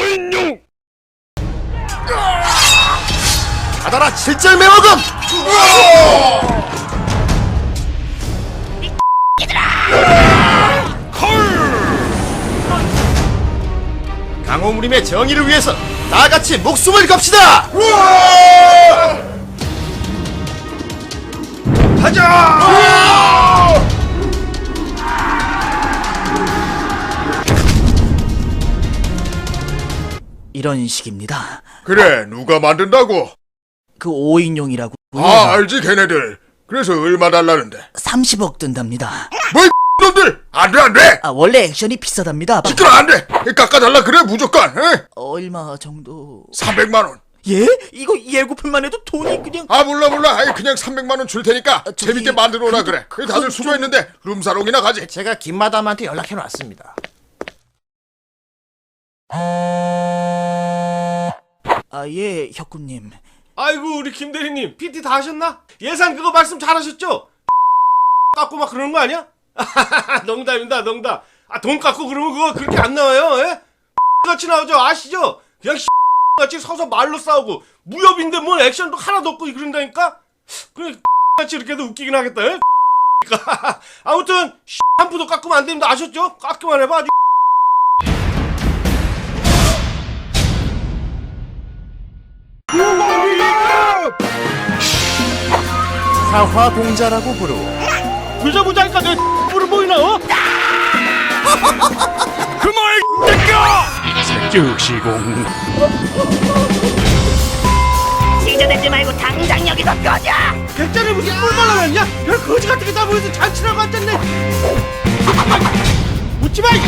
오인용 받아라 칠절 매화금! 강호무림의 정의를 위해서 다 같이 목숨을 겁시다! 가자 이런 식입니다. 그래 누가 만든다고 그 5인용이라고 아 알지 걔네들 그래서 얼마 달라는데 30억 든답니다. 뭐 놈들 안 돼 안 돼 아 원래 액션이 비싸답니다. 시끄러 안 돼 깎아달라 그래 무조건 에? 얼마 정도? 300만원 예? 이거 예고편만 해도 돈이 그냥 아 몰라 몰라 아이 그냥 300만원 줄 테니까 저기- 재밌게 만들어 오라 그래 그- 다들 수고했는데 룸사롱이나 가지 제가 김마담한테 연락해 놨습니다 아 예 혁구님 아이고 우리 김 대리님 PT 다 하셨나? 예산 그거 말씀 잘하셨죠? 깎고 막 그러는 거 아니야? 농담입니다 농담 아돈 깎고 그러면 그거 그렇게 안 나와요 예? 같이 나오죠 아시죠? 그냥 같이 서서 말로 싸우고 무협인데 뭘 액션도 하나도 없고 그런다니까? 그냥 같이 이렇게 해도 웃기긴 하겠다 예? 아무튼 한 푸도 깎으면 안 됩니다 아셨죠? 깎기만 해봐 아주 사화공자라고 부르고 부자 부자니까 내 뿔을 보이나 어? 그말 새끼야 즉시공 시전되지 말고 당장 여기서 꺼져! 백자를 무슨 뿔 발라놨냐? 별 거지 같은 게 다 보여서 잔치라고 앉았네. 웃지 마. 이